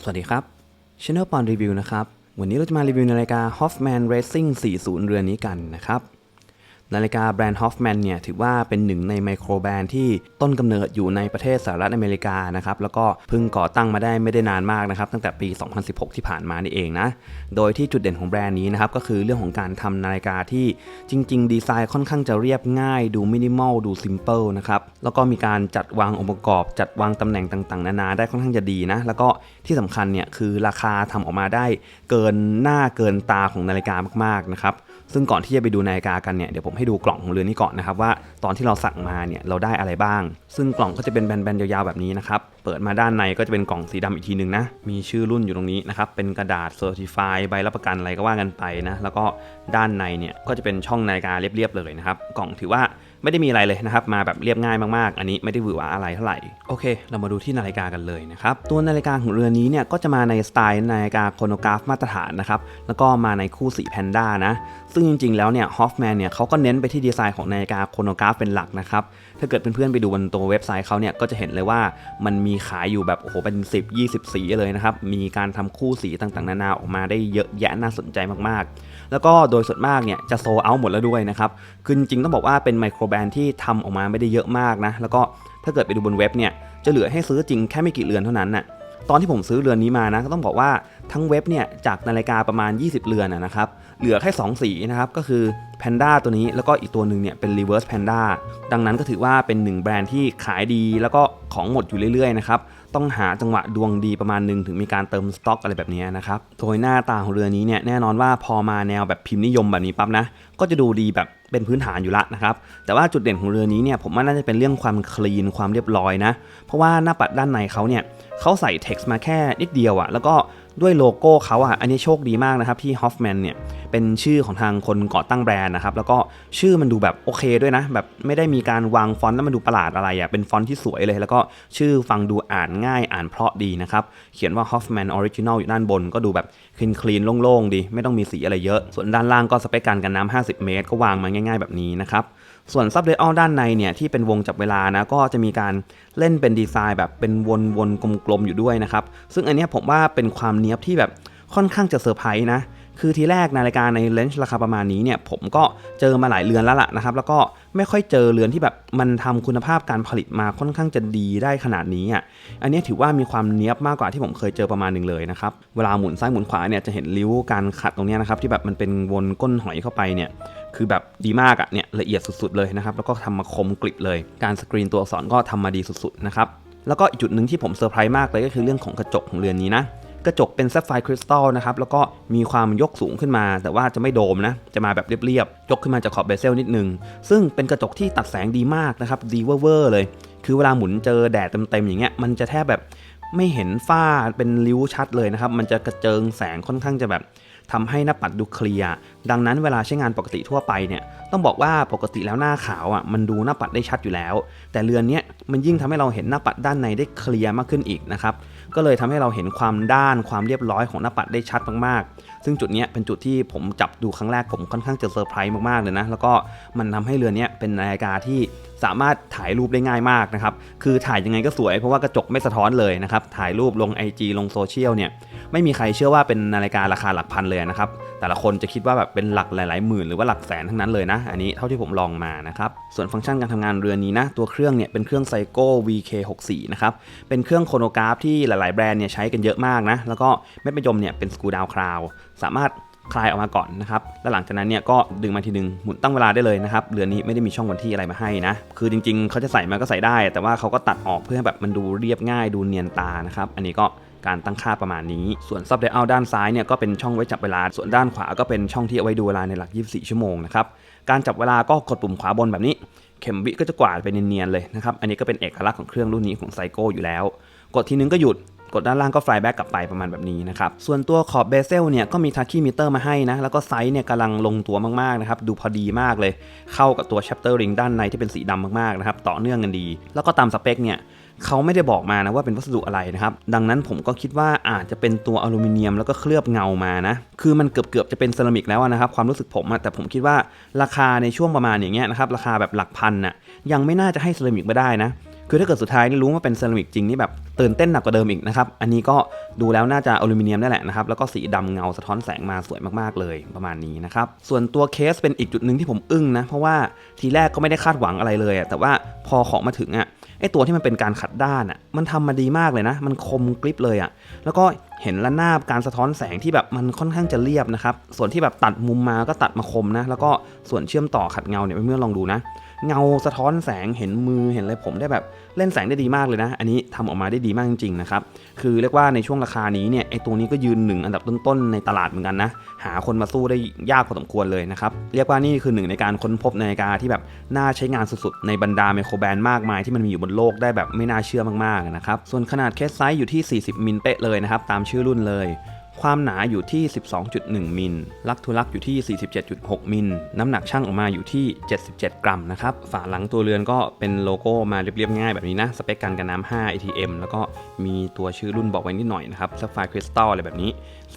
สวัสดีครับ Channel ปอนรีวิวนะครับ วันนี้เราจะมารีวิวนาฬิกา Hoffman Racing 40 เรือนนี้กันนะครับ นาฬิกาแบรนด์ Hoffman เนี่ยถือว่าเป็นหนึ่งในไมโครแบรนด์ที่ต้นกำเนิดอยู่ในประเทศสหรัฐอเมริกานะครับแล้วก็เพิ่งก่อตั้งมาได้ไม่ได้นานมากนะครับตั้งแต่ปี 2016 ที่ผ่านมานี่เองนะโดยที่จุดเด่นของแบรนด์นี้นะครับก็คือเรื่องของการทำนาฬิกาที่จริง ๆ ดีไซน์ค่อนข้างจะเรียบง่าย ดูมินิมอลดูซิมเ l ิลนะครับแล้วก็มีการจัดวางองค์ประกอบ จัดวางตำแหน่งต่างๆ นานาได้ค่อนข้างจะดีนะแล้วก็ที่สำคัญเนี่ยคือราคาทำออกมาได้เกินหน้าเกินตาของนาฬิกามากๆนะครับ ซึ่งก่อนที่จะไปดูนาฬิกากันเนี่ยเดี๋ยวผมให้ดูกล่องของเรือนนี้ก่อนนะครับว่าตอนที่เราสั่งมาเนี่ยเราได้อะไรบ้าง ซึ่งกล่องก็จะเป็นแบนๆยาวๆแบบนี้นะครับเปิดมาด้านในก็จะเป็นกล่องสีดำอีกทีหนึ่งนะมีชื่อรุ่นอยู่ตรงนี้นะครับเป็นกระดาษเซอร์ติฟายใบรับประกันอะไรก็ว่ากันไปนะแล้วก็ด้านในเนี่ยก็จะเป็นช่องนาฬิกาเรียบๆเลยนะครับกล่องถือว่า ไม่ได้มีอะไรเลยนะครับ มาแบบเรียบง่ายมากๆ อันนี้ไม่ได้หวือหวาอะไรเท่าไหร่ โอเค เรามาดูที่นาฬิกากันเลยนะครับ ตัวนาฬิกาของเรือนนี้เนี่ยก็จะมาในสไตล์นาฬิกาโครโนกราฟมาตรฐานนะครับ แล้วก็มาในคู่สีแพนด้านะ ซึ่งจริงๆ แล้วเนี่ยฮอฟแมนเนี่ยเขาก็เน้นไปที่ดีไซน์ของนาฬิกาโครโนกราฟเป็นหลักนะครับ ถ้าเกิดเพื่อนๆ ไปดูบนตัวเว็บไซต์เขาเนี่ยก็จะเห็นเลยว่ามันมีขายอยู่แบบโอ้โหเป็น 10 20 สีเลยนะครับ มีการทำคู่สีต่างๆ นานาออกมาได้เยอะแยะน่าสนใจมากๆ แล้วก็โดยส่วนมากเนี่ยจะโซเอาหมดแล้วด้วยนะครับ คือจริงๆต้องบอกว่าเป็นไมโครแบรนด์ที่ทำออกมาไม่ได้เยอะมากนะ แล้วก็ถ้าเกิดไปดูบนเว็บเนี่ยจะเหลือให้ซื้อจริงแค่ไม่กี่เรือนเท่านั้นน่ะ ตอนที่ผมซื้อเรือนนี้มานะก็ต้องบอกว่าทั้งเว็บเนี่ยจากนาฬิกาประมาณ 20 เรือนนะนะครับ เหลือแค่ 2 สีนะครับก็คือ Panda ตัวนี้แล้วก็อีกตัวหนึ่งเนี่ยเป็น Reverse Panda ดังนั้นก็ถือว่าเป็นหนึ่งแบรนด์ที่ขายดีแล้วก็ของหมดอยู่เรื่อยๆนะครับ ต้องหาจังหวะดวงดีประมาณหนึ่งถึงมีการเติมสต็อกอะไรแบบนี้นะครับโดยหน้าตาของเรือนี้เนี่ยแน่นอนว่าพอมาแนวแบบพิมพ์นิยมแบบนี้ปั๊บนะ ก็จะดูดีแบบเป็นพื้นฐานอยู่ละนะครับ แต่ว่าจุดเด่นของเรือนี้เนี่ยผมว่าน่าจะเป็นเรื่องความคลีนความเรียบร้อยนะ เพราะว่าหน้าปัดด้านในเขาเนี่ยเขาใส่เท็กซ์มาแค่นิดเดียวอะแล้วก็ ด้วยโลโก้เขาอะอันนี้โชคดีมากนะครับที่ Hoffman เนี่ยเป็นชื่อของทางคนก่อตั้งแบรนด์นะครับ แล้วก็ชื่อมันดูแบบโอเคด้วยนะ แบบไม่ได้มีการวางฟอนต์แล้วมันดูประหลาดอะไรอะเป็นฟอนต์ที่สวยเลย แล้วก็ชื่อฟังดูอ่านง่ายอ่านเพราะดีนะครับ เขียนว่า Hoffman Original อยู่ด้านบน ก็ดูแบบคลีนคลีนโล่งๆดี ไม่ต้องมีสีอะไรเยอะ ส่วนด้านล่างก็สเปคการกันน้ำ50 เมตร ก็วางมาง่าย ๆแบบนี้นะครับ ส่วนซับเดอลด้านในเนี่ยที่เป็นวงจับเวลานะก็จะมีการเล่นเป็นดีไซน์แบบเป็นวนๆกลมๆอยู่ด้วยนะครับ ซึ่งอันนี้ผมว่าเป็นความเนี้ยบที่แบบค่อนข้างจะเซอร์ไพรส์นะคือทีแรกนาฬิกาในเลนส์ราคาประมาณนี้เนี่ยผมก็เจอมาหลายเรือนแล้วล่ะนะครับ แล้วก็ไม่ค่อยเจอเรือนที่แบบมันทำคุณภาพการผลิตมาค่อนข้างจะดีได้ขนาดนี้อะอันนี้ถือว่ามีความเนี้ยบมากกว่าที่ผมเคยเจอประมาณหนึ่งเลยนะครับเวลาหมุนซ้ายหมุนขวาเนี่ยจะเห็นริ้วการขัดตรงนี้นะครับที่แบบมันเป็นวนก้นหอยเข้าไปเนี่ย คือแบบดีมากอะเนี่ยละเอียดสุดๆเลยนะครับ แล้วก็ทำมาคมกริบเลย การสกรีนตัวอักษรก็ทำมาดีสุดๆนะครับ แล้วก็อีกจุดหนึ่งที่ผมเซอร์ไพรส์มากเลยก็คือเรื่องของกระจกของเรือนนี้นะกระจกเป็นแซฟไฟร์คริสตัลนะครับ แล้วก็มีความยกสูงขึ้นมา แต่ว่าจะไม่โดมนะ จะมาแบบเรียบๆ ยกขึ้นมาจากขอบเบเซลนิดนึง ซึ่งเป็นกระจกที่ตัดแสงดีมากนะครับ ดีเวอร์เลย คือเวลาหมุนเจอแดดเต็มๆ อย่างเงี้ย มันจะแทบแบบไม่เห็นฝ้าเป็นริ้วชัดเลยนะครับ มันจะกระเจิงแสงค่อนข้างจะแบบ ทำให้หน้าปัดดูเคลียร์ดังนั้นเวลาใช้งานปกติทั่วไปเนี่ยต้องบอกว่าปกติแล้วหน้าขาวอะมันดูหน้าปัดได้ชัดอยู่แล้ว แต่เรือนเนี้ยมันยิ่งทำให้เราเห็นหน้าปัดด้านในได้เคลียร์มากขึ้นอีกนะครับก็เลยทำให้เราเห็นความด้านความเรียบร้อยของหน้าปัดได้ชัดมากๆ ซึ่งจุดเนี้ยเป็นจุดที่ผมจับดูครั้งแรกผมค่อนข้างจะเซอร์ไพรส์มากๆเลยนะแล้วก็มันทำให้เรือนเนี้ยเป็นนาฬิกาที่ สามารถถ่ายรูปได้ง่ายมากนะครับ คือถ่ายยังไงก็สวยเพราะว่ากระจกไม่สะท้อนเลยนะครับ ถ่ายรูปลง IG ลงโซเชียลเนี่ยไม่มีใครเชื่อว่าเป็นนาฬิการาคาหลักพันเลยนะครับ แต่ละคนจะคิดว่าแบบเป็นหลักหลายๆหมื่นหรือว่าหลักแสนทั้งนั้นเลยนะ อันนี้เท่าที่ผมลองมานะครับ ส่วนฟังก์ชันการทำงานเรือนนี้นะ ตัวเครื่องเนี่ยเป็นเครื่องไซโก้ VK64 นะครับ เป็นเครื่องโครโนกราฟที่หลาย ๆ แบรนด์เนี่ยใช้กันเยอะมากนะ แล้วก็เม็ดมะยมเนี่ยเป็นสกูดาวคราว สามารถ คลายออกมาก่อนนะครับ แล้วหลังจากนั้นเนี่ยก็ดึงมาทีนึงหมุนตั้งเวลาได้เลยนะครับ เรือนนี้ไม่ได้มีช่องวันที่อะไรมาให้นะ คือจริงๆ เขาจะใส่มาก็ใส่ได้ แต่ว่าเขาก็ตัดออกเพื่อให้แบบมันดูเรียบง่ายดูเนียนตานะครับ อันนี้ก็การตั้งค่าประมาณนี้ ส่วนซับเดลด้านซ้ายเนี่ยก็เป็นช่องไว้จับเวลา ส่วนด้านขวาก็เป็นช่องที่เอาไว้ดูเวลาในหลัก 24 ชั่วโมงนะครับ การจับเวลาก็กดปุ่มขวาบนแบบนี้ เข็มวิก็จะกวาดไปเนียนๆเลยนะครับ อันนี้ก็เป็นเอกลักษณ์ของเครื่องรุ่นนี้ของไซโก้อยู่แล้ว กดทีนึงก็หยุด กดด้านล่างก็ฟลายแบ็กกลับไปประมาณแบบนี้นะครับ ส่วนตัวขอบเบเซลเนี่ยก็มีทักกี้มิเตอร์มาให้นะ แล้วก็ไซส์เนี่ยกำลังลงตัวมากๆนะครับ ดูพอดีมากเลย เข้ากับตัว chapter ring ด้านในที่เป็นสีดำมากๆนะครับ ต่อเนื่องกันดี แล้วก็ตามสเปคเนี่ยเขาไม่ได้บอกมานะว่าเป็นวัสดุอะไรนะครับ ดังนั้นผมก็คิดว่าอาจจะเป็นตัวอลูมิเนียมแล้วก็เคลือบเงามานะ คือมันเกือบๆจะเป็นเซรามิกแล้วนะครับ ความรู้สึกผมอะแต่ผมคิดว่าราคาในช่วงประมาณอย่างเงี้ยนะครับ ราคาแบบหลักพันน่ะยังไม่น่าจะให้เซรามิกมาได้นะ คือถ้าเกิดสุดท้ายนี่รู้ว่าเป็นเซรามิกจริงนี่แบบตื่นเต้นหนักกว่าเดิมอีกนะครับ อันนี้ก็ดูแล้วน่าจะอลูมิเนียมนั่นแหละนะครับ แล้วก็สีดำเงาสะท้อนแสงมาสวยมากๆเลยประมาณนี้นะครับ ส่วนตัวเคสเป็นอีกจุดหนึ่งที่ผมอึ้งนะ เพราะว่าทีแรกก็ไม่ได้คาดหวังอะไรเลยแต่ว่าพอของมาถึงอะไอตัวที่มันเป็นการขัดด้านอะมันทำมาดีมากเลยนะ มันคมกริบเลยอะแล้วก็เห็นระนาบการสะท้อนแสงที่แบบมันค่อนข้างจะเรียบนะครับส่วนที่แบบตัดมุมมาก็ตัดมาคมนะแล้วก็ส่วนเชื่อมต่อขัดเงาเนี่ยเพื่อนลองดูนะ เงาสะท้อนแสงเห็นมือเห็นอะไรผมได้แบบเล่นแสงได้ดีมากเลยนะ อันนี้ทำออกมาได้ดีมากจริงๆนะครับคือเรียกว่าในช่วงราคานี้เนี่ยไอตัวนี้ก็ยืนหนึ่งอันดับต้นๆในตลาดเหมือนกันนะหาคนมาสู้ได้ยากพอสมควรเลยนะครับเรียกว่านี่คือหนึ่งในการค้นพบนาฬิกาที่แบบน่าใช้งานสุดๆในบรรดาไมโครแบรนด์มากมายที่มันมีอยู่บนโลกได้แบบไม่น่าเชื่อมากๆนะครับส่วนขนาดเคสไซส์อยู่ที่ 40 มิลเป๊ะเลยนะครับตามชื่อรุ่นเลย ความหนาอยู่ที่ 12.1 มิล ลักทุลักอยู่ที่ 47.6 มิล น้ำหนักช่างออกมาอยู่ที่ 77 กรัมนะครับ ฝาหลังตัวเรือนก็เป็นโลโก้มาเรียบๆง่ายแบบนี้นะ สเปคการกันน้ำ 5 ATM แล้วก็มีตัวชื่อรุ่นบอกไว้นิดหน่อยนะครับซัฟไฟคริสตัลอะไรแบบนี้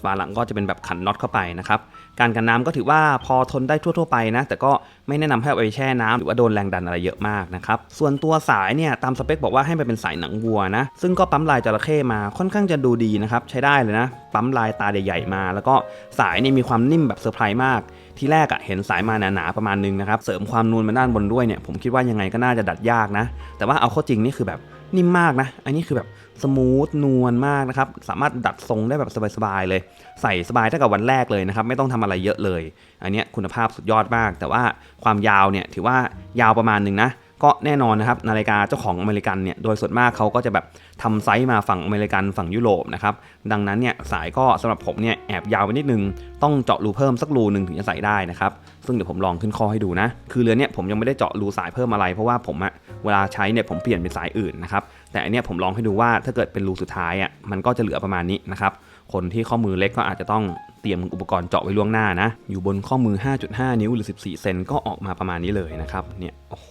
ฝาหลังก็จะเป็นแบบขันน็อตเข้าไปนะครับ การกันน้ำก็ถือว่าพอทนได้ทั่ว ๆ ไปนะ แต่ก็ไม่แนะนำให้เอาไปแช่น้ำหรือว่าโดนแรงดันอะไรเยอะมากนะครับ ส่วนตัวสายเนี่ยตามสเปคบอกว่าให้มันเป็นสายหนังวัวนะ ซึ่งก็ปั๊มลายจระเข้มาค่อนข้างจะดูดีนะครับ ใช้ได้เลยนะ ปั๊มลายตาใหญ่ๆมา แล้วก็สายเนี่ยมีความนิ่มแบบเซอร์ไพรส์มาก ที่แรกอะเห็นสายมาหนาๆประมาณนึงนะครับ เสริมความนูนมาด้านบนด้วยเนี่ยผมคิดว่ายังไงก็น่าจะดัดยากนะ แต่ว่าเอาเข้าจริงนี่คือแบบนิ่มมากนะ อันนี้คือแบบสมูทนวลมากนะครับ สามารถดัดทรงได้แบบสบายๆเลย ใส่สบายเท่ากับวันแรกเลยนะครับ ไม่ต้องทำอะไรเยอะเลย อันนี้คุณภาพสุดยอดมาก แต่ว่าความยาวเนี่ยถือว่ายาวประมาณหนึ่งนะ ก็แน่นอนนะครับนาฬิกาเจ้าของอเมริกันเนี่ยโดยส่วนมากเขาก็จะแบบทำไซส์มาฝั่งอเมริกันฝั่งยุโรปนะครับดังนั้นเนี่ยสายก็สำหรับผมเนี่ยแอบยาวไปนิดนึง ต้องเจาะรูเพิ่มสักรูหนึ่งถึงจะใส่ได้นะครับซึ่งเดี๋ยวผมลองขึ้นข้อให้ดูนะ คือเรือนเนี่ยผมยังไม่ได้เจาะรูสายเพิ่มอะไร เพราะว่าผมอะเวลาใช้เนี่ยผมเปลี่ยนเป็นสายอื่นนะครับแต่อันเนี้ยผมลองให้ดูว่าถ้าเกิดเป็นรูสุดท้ายอะมันก็จะเหลือประมาณนี้นะครับคนที่ข้อมือเล็กก็อาจจะต้องเตรียมอุปกรณ์เจาะไว้ล่วงหน้านะ อยู่บนข้อมือ 5.5 นิ้วหรือ 14 เซนก็ออกมาประมาณนี้เลยนะครับ เนี่ย โอ้โห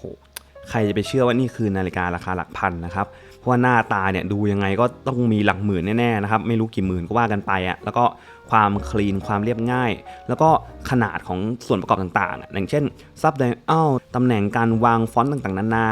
ใครจะไปเชื่อว่านี่คือนาฬิการาคาหลักพันนะครับ เพราะว่าหน้าตาเนี่ยดูยังไงก็ต้องมีหลักหมื่นแน่ๆนะครับ ไม่รู้กี่หมื่นก็ว่ากันไปอะแล้วก็ ความคลีนความเรียบง่าย แล้วก็ขนาดของส่วนประกอบต่างๆอะอย่างเช่นซับไดอัลตำแหน่งการวางฟอนต์ต่างๆ นานา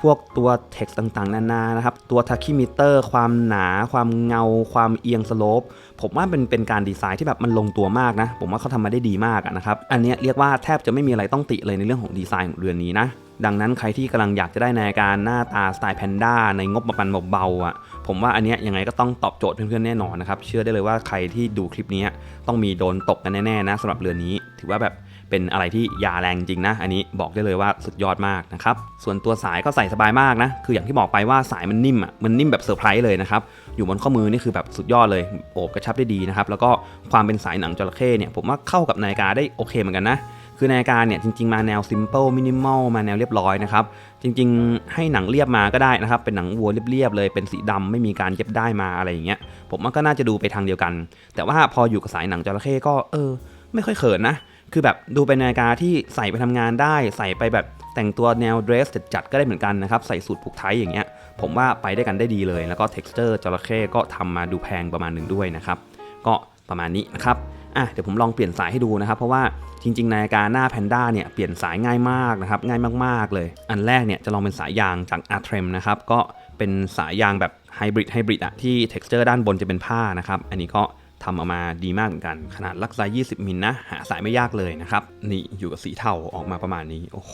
พวกตัวเท็กซ์ต่างๆ นานานะครับตัวทักคิมิเตอร์ความหนา ความเงา ความเอียงสโลปผมว่าเป็นเป็นการดีไซน์ที่แบบมันลงตัวมากนะ ผมว่าเขาทำมาได้ดีมากนะครับอันนี้เรียกว่าแทบจะไม่มีอะไรต้องติเลยในเรื่องของดีไซน์ของเรือนนี้นะดังนั้นใครที่กำลังอยากจะได้นาฬิกาหน้าตาสไตล์แพนด้าในงบประมาณเบาๆอะ ผมว่าอันเนี้ยยังไงก็ต้องตอบโจทย์เพื่อนๆแน่นอนนะครับ เชื่อได้เลยว่าใครที่ดูคลิปนี้ต้องมีโดนตกกันแน่ๆนะสำหรับเรือนนี้ ถือว่าแบบเป็นอะไรที่ยาแรงจริงนะ อันนี้บอกได้เลยว่าสุดยอดมากนะครับ ส่วนตัวสายก็ใส่สบายมากนะ คืออย่างที่บอกไปว่าสายมันนิ่มอะ มันนิ่มแบบเซอร์ไพรส์เลยนะครับ อยู่บนข้อมือนี่คือแบบสุดยอดเลย โอบกระชับได้ดีนะครับ แล้วก็ความเป็นสายหนังจระเข้เนี่ยผมว่าเข้ากับนาฬิกาได้โอเคเหมือนกันนะ คือนาฬิกาเนี่ยจริง ๆ มาแนว simple minimal มาแนวเรียบร้อยนะครับ จริง ๆ ให้หนังเรียบมาก็ได้นะครับ เป็นหนังวัวเรียบๆเลยเป็นสีดำไม่มีการเย็บได้มาอะไรอย่างเงี้ยผมว่าก็น่าจะดูไปทางเดียวกัน แต่ว่าพออยู่กับสายหนังจระเข้ก็เออ ไม่ค่อยเขินนะคือแบบดูเป็นนาฬิกาที่ใส่ไปทำงานได้ ใส่ไปแบบแต่งตัวแนวเดรสจัดๆก็ได้เหมือนกันนะครับ ใส่สูทผูกไทยอย่างเงี้ย ผมว่าไปได้กันได้ดีเลย แล้วก็ texture จระเข้ก็ทำมาดูแพงประมาณหนึ่งด้วยนะครับ ก็ประมาณนี้นะครับ อะเดี๋ยวผมลองเปลี่ยนสายให้ดูนะครับ เพราะว่าจริง ๆ นาฬิกาหน้าแพนด้าเนี่ยเปลี่ยนสายง่ายมากนะครับง่ายมากๆเลย อันแรกเนี่ยจะลองเป็นสายยางจาก a r t r e m นะครับก็เป็นสายยางแบบไฮบริดไฮบริดอะที่ texture ด้านบนจะเป็นผ้านะครับอันนี้ก็ทำออกมาดีมากเหมือนกัน ขนาดลักไซส์20 มิลนะ หาสายไม่ยากเลยนะครับ นี่อยู่กับสีเทาออกมาประมาณนี้ โอ้โห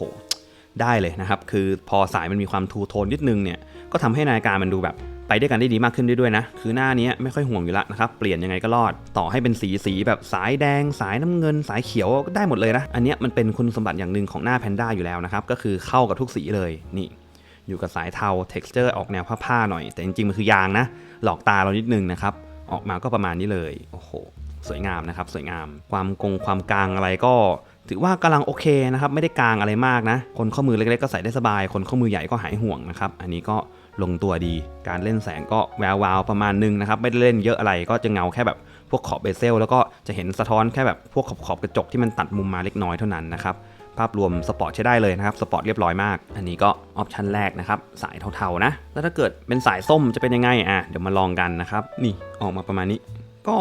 ได้เลยนะครับ คือพอสายมันมีความทูโทนนิดนึงเนี่ย ก็ทำให้นาฬิกามันดูแบบ ไปด้วยกันได้ดีมากขึ้นด้วยนะ คือหน้านี้ไม่ค่อยห่วงอยู่แล้วนะครับ เปลี่ยนยังไงก็รอด ต่อให้เป็นสีสีแบบสายแดง สายน้ำเงิน สายเขียวก็ได้หมดเลยนะ อันนี้มันเป็นคุณสมบัติอย่างหนึ่งของหน้าแพนด้าอยู่แล้วนะครับ ก็คือเข้ากับทุกสีเลยนี่อยู่กับสายเทา texture ออกแนวผ้าๆหน่อย แต่จริงๆมันคือยางนะ หลอกตาเรานิดนึงนะครับ ออกมาก็ประมาณนี้เลย โอ้โห สวยงามนะครับ สวยงาม ความกงความกลางอะไรก็ถือว่ากำลังโอเคนะครับ ไม่ได้กลางอะไรมากนะ คนข้อมือเล็กๆก็ใส่ได้สบาย คนข้อมือใหญ่ก็หายห่วงนะครับ อันนี้ก็ลงตัวดี การเล่นแสงก็แวววาวประมาณนึงนะครับ ไม่ได้เล่นเยอะอะไรก็จะเงาแค่แบบพวกขอบเบเซลแล้วก็จะเห็นสะท้อนแค่แบบพวกขอบขอบกระจกที่มันตัดมุมมาเล็กน้อยเท่านั้นนะครับภาพรวมสปอร์ตใช้ได้เลยนะครับ สปอร์ตเรียบร้อยมาก อันนี้ก็ออปชันแรกนะครับ สายเทาๆนะ แล้วถ้าเกิดเป็นสายส้มจะเป็นยังไงอะเดี๋ยวมาลองกันนะครับ นี่ออกมาประมาณนี้ ก็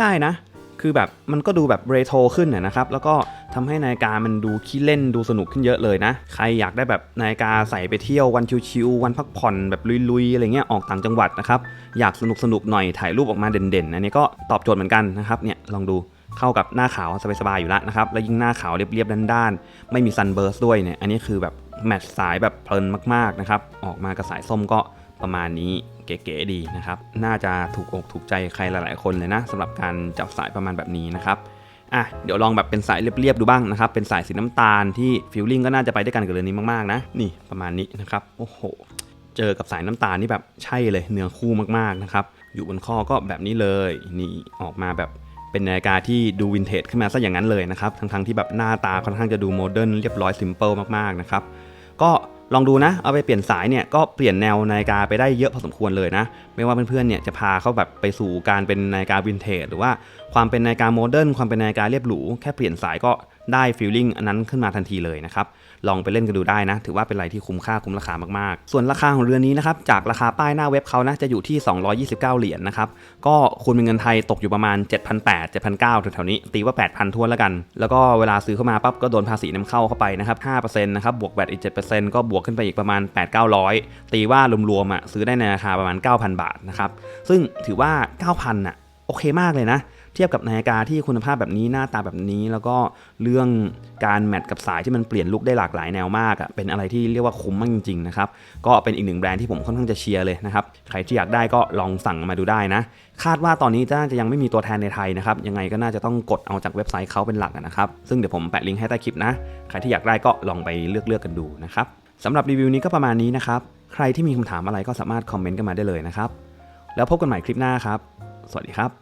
ได้นะ คือแบบมันก็ดูแบบเรโทรขึ้นนะนะครับ แล้วก็ ทำให้นาฬิกามันดูขี้เล่นดูสนุกขึ้นเยอะเลยนะ ใครอยากได้แบบนาฬิกาใส่ไปเที่ยววันชิวๆวันพักผ่อนแบบลุยๆอะไรเงี้ยออกต่างจังหวัดนะครับอยากสนุกสนุกหน่อยถ่ายรูปออกมาเด่นๆอันนี้ก็ตอบโจทย์เหมือนกันนะครับเนี่ยลองดูเข้ากับหน้าขาวสบายๆอยู่แล้วนะครับแล้วยิ่งหน้าขาวเรียบๆด้านๆไม่มีซันเบิร์สด้วยเนี่ยอันนี้คือแบบแมทสายแบบเพลินมากๆนะครับออกมากับสายส้มก็ประมาณนี้เก๋ๆดีนะครับ น่าจะถูกอกถูกใจใครหลายๆคนเลยนะสำหรับการจับสายประมาณแบบนี้นะครับ อะเดี๋ยวลองแบบเป็นสายเรียบๆดูบ้างนะครับ เป็นสายสีน้ำตาลที่ฟิลลิ่งก็น่าจะไปด้วยกันกับเรือนนี้มากๆนะ นี่ประมาณนี้นะครับโอ้โหเจอกับสายน้ำตาลนี่แบบใช่เลยเนื้อคู่มากๆนะครับอยู่บนข้อก็แบบนี้เลยนี่ออกมาแบบเป็นนาฬิกาที่ดูวินเทจขึ้นมาซะอย่างนั้นเลยนะครับทั้งๆที่แบบหน้าตาค่อนข้างจะดูโมเดิร์นเรียบร้อยซิมเปิลมากๆนะครับก็ ลองดูนะ เอาไปเปลี่ยนสายเนี่ยก็เปลี่ยนแนวนาฬิกาไปได้เยอะพอสมควรเลยนะ ไม่ว่าเพื่อนๆเนี่ยจะพาเขาแบบไปสู่การเป็นนาฬิกาวินเทจหรือว่าความเป็นนาฬิกาโมเดิร์นความเป็นนาฬิกาเรียบหรู แค่เปลี่ยนสายก็ได้ฟีลลิ่งอันนั้นขึ้นมาทันทีเลยนะครับ ลองไปเล่นกันดูได้นะ ถือว่าเป็นอะไรที่คุ้มค่าคุ้มราคามากๆ ส่วนราคาของเรือนี้นะครับจากราคาป้ายหน้าเว็บเขานะจะอยู่ที่ 229 เหรียญนะครับก็คูณเป็นเงินไทยตกอยู่ประมาณ 7,800 7,900แถวๆนี้ ตีว่า 8,000ทวนแล้วกัน แล้วก็เวลาซื้อเข้ามาปั๊บก็โดนภาษีนำเข้าเข้าไปนะครับ5%นะครับบวกแบตอีก 7%ก็บวกขึ้นไปอีกประมาณ 8-900 ตีว่ารวมๆอะซื้อได้ในราคาประมาณ 9,000 บาทนะครับซึ่งถือว่า 9,000อะโอเคมากเลยนะ เทียบกับนาฬิกาที่คุณภาพแบบนี้หน้าตาแบบนี้ แล้วก็เรื่องการแมทกับสายที่มันเปลี่ยนลุคได้หลากหลายแนวมากอะเป็นอะไรที่เรียกว่าคุ้มมากจริงๆนะครับก็เป็นอีกหนึ่งแบรนด์ที่ผมค่อนข้างจะเชียร์เลยนะครับใครที่อยากได้ก็ลองสั่งมาดูได้นะ คาดว่าตอนนี้น่าจะยังไม่มีตัวแทนในไทยนะครับยังไงก็น่าจะต้องกดเอาจากเว็บไซต์เขาเป็นหลักนะครับซึ่งเดี๋ยวผมแปะลิงก์ให้ใต้คลิปนะใครที่อยากได้ก็ลองไปเลือกเลือกกันดูนะครับสำหรับรีวิวนี้ก็ประมาณนี้นะครับ ใครที่มีคำถามอะไรก็สามารถคอมเมนต์กันมาได้เลยนะครับ แล้วพบกันใหม่คลิปหน้าครับ สวัสดีครับ